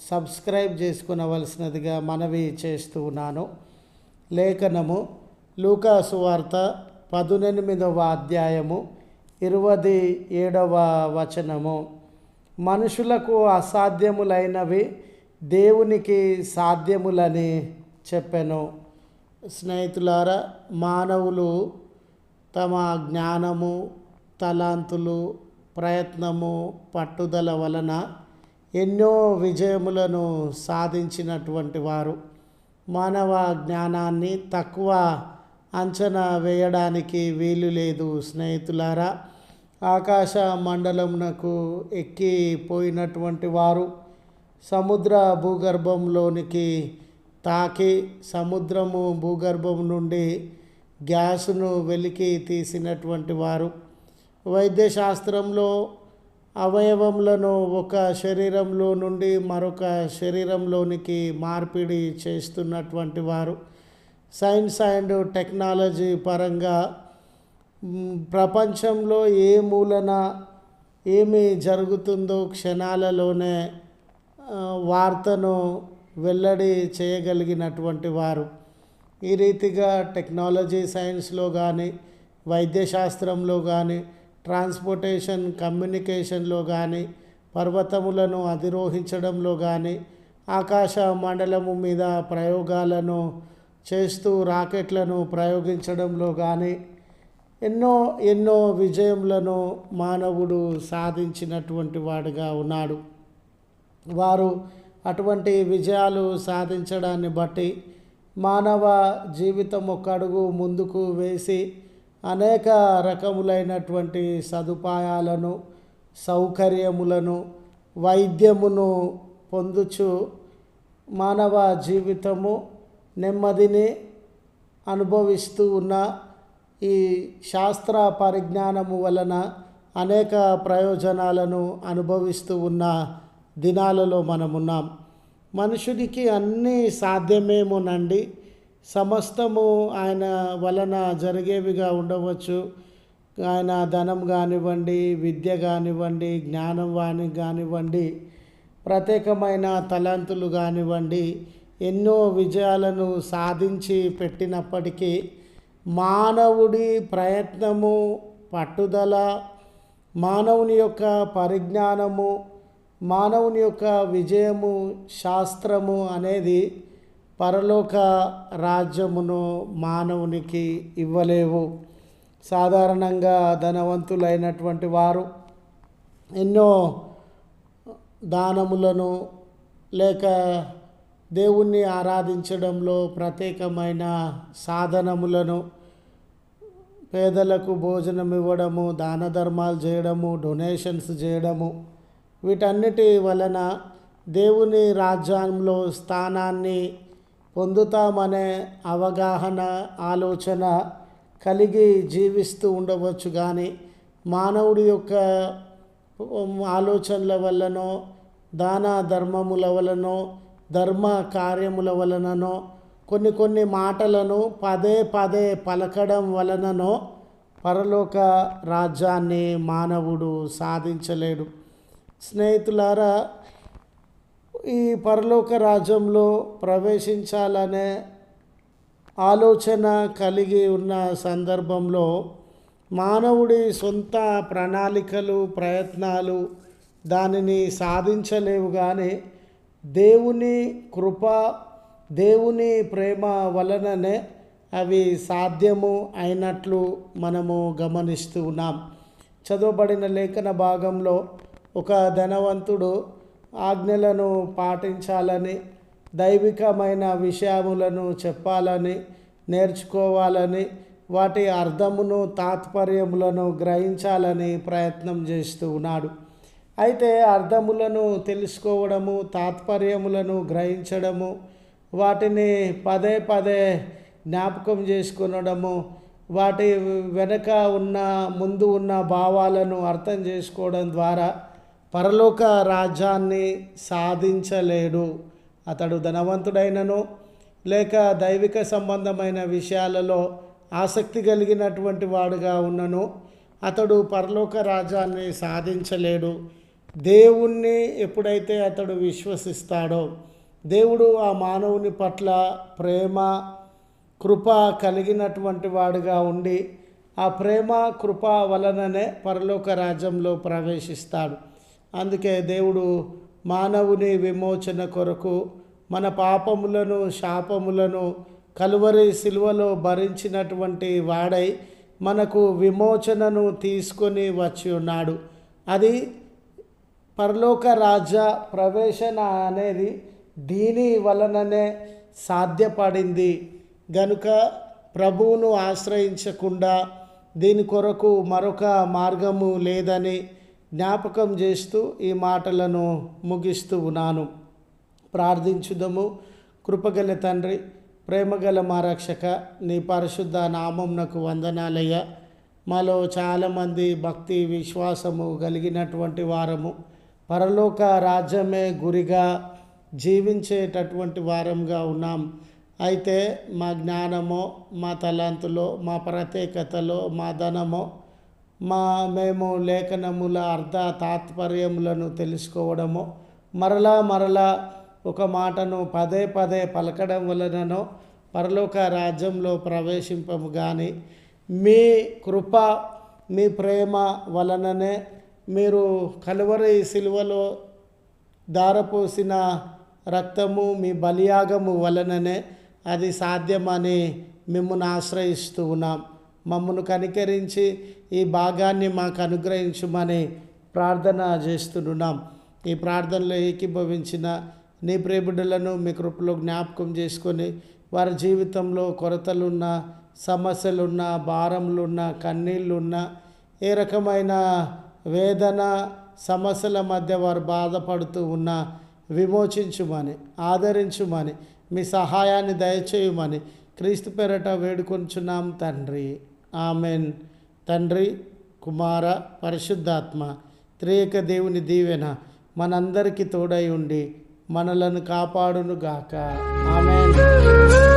Subscribe చేసుకునవలసినదిగా మనవి చేస్తూ ఉన్నాను. లేఖనము లూకాసు వార్త పదునెనిమిదవ అధ్యాయము ఇరవది ఏడవ వచనము. మనుషులకు అసాధ్యములైనవి దేవునికి సాధ్యములని చెప్పాను. స్నేహితులారా మానవులు తమ జ్ఞానము తలాంతులు ప్రయత్నము పట్టుదల వలన ఎన్నో విజయములను సాధించినటువంటి వారు. మానవ జ్ఞానాన్ని తక్కువ అంచనా వేయడానికి వీలు లేదు స్నేహితులారా. ఆకాశ మండలమునకు ఎక్కిపోయినటువంటి వారు సముద్ర భూగర్భంలోనికి తాకి సముద్రము భూగర్భం నుండి గ్యాసును వెలికి తీసినటువంటి వారు. వైద్యశాస్త్రంలో అవయవములను ఒక శరీరంలో నుండి మరొక శరీరంలోనికి మార్పిడి చేస్తున్నటువంటి వారు. సైన్స్ అండ్ టెక్నాలజీ పరంగా ప్రపంచంలో ఏ మూలన ఏమి జరుగుతుందో క్షణాలలోనే వార్తను వెల్లడి చేయగలిగినటువంటి వారు. ఈ రీతిగా టెక్నాలజీ సైన్స్లో కానీ వైద్యశాస్త్రంలో కానీ ట్రాన్స్పోర్టేషన్ కమ్యూనికేషన్లో కానీ పర్వతములను అధిరోహించడంలో కానీ ఆకాశ మండలము మీద ప్రయోగాలను చేస్తూ రాకెట్లను ప్రయోగించడంలో కానీ ఎన్నో ఎన్నో విజయములను మానవుడు సాధించినటువంటి వాడుగా ఉన్నాడు. వారు అటువంటి విజయాలు సాధించడాన్ని బట్టి మానవ జీవితం ఒక అడుగు ముందుకు వేసి అనేక రకములైనటువంటి సదుపాయాలను సౌకర్యములను వైద్యమును పొందుచు మానవ జీవితము నెమ్మదిని అనుభవిస్తూ ఉన్న ఈ శాస్త్ర పరిజ్ఞానము వలన అనేక ప్రయోజనాలను అనుభవిస్తూ ఉన్న దినాలలో మనమున్నాం. మనుషునికి అన్నీ సాధ్యమేమోనండి. సమస్తము ఆయన వలన జరిగేవిగా ఉండవచ్చు. ఆయన ధనం కానివ్వండి విద్య కానివ్వండి జ్ఞానం వాణి కానివ్వండి ప్రత్యేకమైన తలంతులు కానివ్వండి ఎన్నో విజయాలను సాధించి పెట్టినప్పటికీ మానవుడి ప్రయత్నము పట్టుదల మానవుని యొక్క పరిజ్ఞానము మానవుని యొక్క విజయము శాస్త్రము అనేది పరలోక రాజ్యమును మానవునికి ఇవ్వలేవు. సాధారణంగా ధనవంతులైనటువంటి వారు ఎన్నో దానములను లేక దేవుణ్ణి ఆరాధించడంలో ప్రత్యేకమైన సాధనములను పేదలకు భోజనం ఇవ్వడము దాన ధర్మాలు చేయడము డొనేషన్స్ చేయడము వీటన్నిటి వలన దేవుని రాజ్యంలో స్థానాన్ని పొందుతామనే అవగాహన ఆలోచన కలిగి జీవిస్తూ ఉండవచ్చు. కానీ మానవుడి యొక్క ఆలోచనల వల్లనో దాన ధర్మముల వలనో ధర్మ కార్యముల వలననో కొన్ని కొన్ని మాటలను పదే పదే పలకడం వలననో పరలోక రాజ్యాన్ని మానవుడు సాధించలేడు. స్నేహితులారా ఈ పరలోక రాజ్యంలో ప్రవేశించాలనే ఆలోచన కలిగి ఉన్న సందర్భంలో మానవుడి సొంత ప్రణాళికలు ప్రయత్నాలు దానిని సాధించలేవు కానీ దేవుని కృప దేవుని ప్రేమ వలననే అవి సాధ్యము అయినట్లు మనము గమనిస్తూ ఉన్నాం. చదవబడిన లేఖన భాగంలో ఒక ధనవంతుడు ఆజ్ఞలను పాటించాలని దైవికమైన విషయములను చెప్పాలని నేర్చుకోవాలని వాటి అర్థమును తాత్పర్యములను గ్రహించాలని ప్రయత్నం చేస్తూ ఉన్నాడు. అయితే అర్థములను తెలుసుకోవడము తాత్పర్యములను గ్రహించడము వాటిని పదే పదే జ్ఞాపకం చేసుకునడము వాటి వెనక ఉన్న ముందు ఉన్న భావాలను అర్థం చేసుకోవడం ద్వారా పరలోక రాజ్యాన్ని సాధించలేడు. అతడు ధనవంతుడైనను లేక దైవిక సంబంధమైన విషయాలలో ఆసక్తి కలిగినటువంటి వాడుగా ఉన్నను. అతడు పరలోక రాజ్యాన్ని సాధించలేడు. దేవుణ్ణి ఎప్పుడైతే అతడు విశ్వసిస్తాడో దేవుడు ఆ మానవుని పట్ల ప్రేమ కృప కలిగినటువంటి వాడుగా ఉండి ఆ ప్రేమ కృప వలననే పరలోక రాజ్యంలో ప్రవేశిస్తాడు. అందుకే దేవుడు మానవుని విమోచన కొరకు మన పాపములను శాపములను కలువరి సిలువలో భరించినటువంటి వాడై మనకు విమోచనను తీసుకొని వచ్చి ఉన్నాడు. అది పరలోక రాజ్య ప్రవేశన అనేది దీని వలననే సాధ్యపడింది. గనుక ప్రభువును ఆశ్రయించకుండా దీని కొరకు మరొక మార్గము లేదని జ్ఞాపకం చేస్తూ ఈ మాటలను ముగిస్తూ ఉన్నాను. ప్రార్థించుదము. కృపగల తండ్రి ప్రేమగల మా రక్షక నీ పరిశుద్ధ నామంనకు వందనాలయ్య. మాలో చాలామంది భక్తి విశ్వాసము కలిగినటువంటి వారము. పరలోక రాజ్యమే గురిగా జీవించేటటువంటి వారంగా ఉన్నాం. అయితే మా జ్ఞానమో మా తలాంతులో మా ప్రత్యేకతలో మా ధనమో మా మేము లేఖనముల అర్థ తాత్పర్యములను తెలుసుకోవడము. మరలా మరలా ఒక మాటను పదే పదే పలకడం వలననో పరలోక రాజ్యంలో ప్రవేశింపము కానీ మీ కృప మీ ప్రేమ వలననే మీరు కలువరి సిలువలో దారపోసిన రక్తము మీ బలియాగము వలననే అది సాధ్యమని మిమ్మల్ని ఆశ్రయిస్తూ ఉన్నాం. మమ్మను కనికరించి ఈ భాగాన్ని మాకు అనుగ్రహించమని ప్రార్థన చేస్తున్నాం. ఈ ప్రార్థనలో ఏకీభవించిన నీ ప్రేమిడులను మీ కృపలో జ్ఞాపకం చేసుకొని వారి జీవితంలో కొరతలున్న సమస్యలున్న భారములున్న కన్నీళ్ళున్న ఏ రకమైన వేదన సమస్యల మధ్య వారు బాధపడుతూ ఉన్న విమోచించుమని ఆదరించుమని మీ సహాయాన్ని దయచేయమని క్రీస్తు పేరట వేడుకొంచున్నాం తండ్రి. ఆమెన్. తండ్రి కుమార పరిశుద్ధాత్మ త్రేక దేవుని దీవెన మనందరికీ తోడై ఉండి మనలను కాపాడునుగాక. ఆమెన్.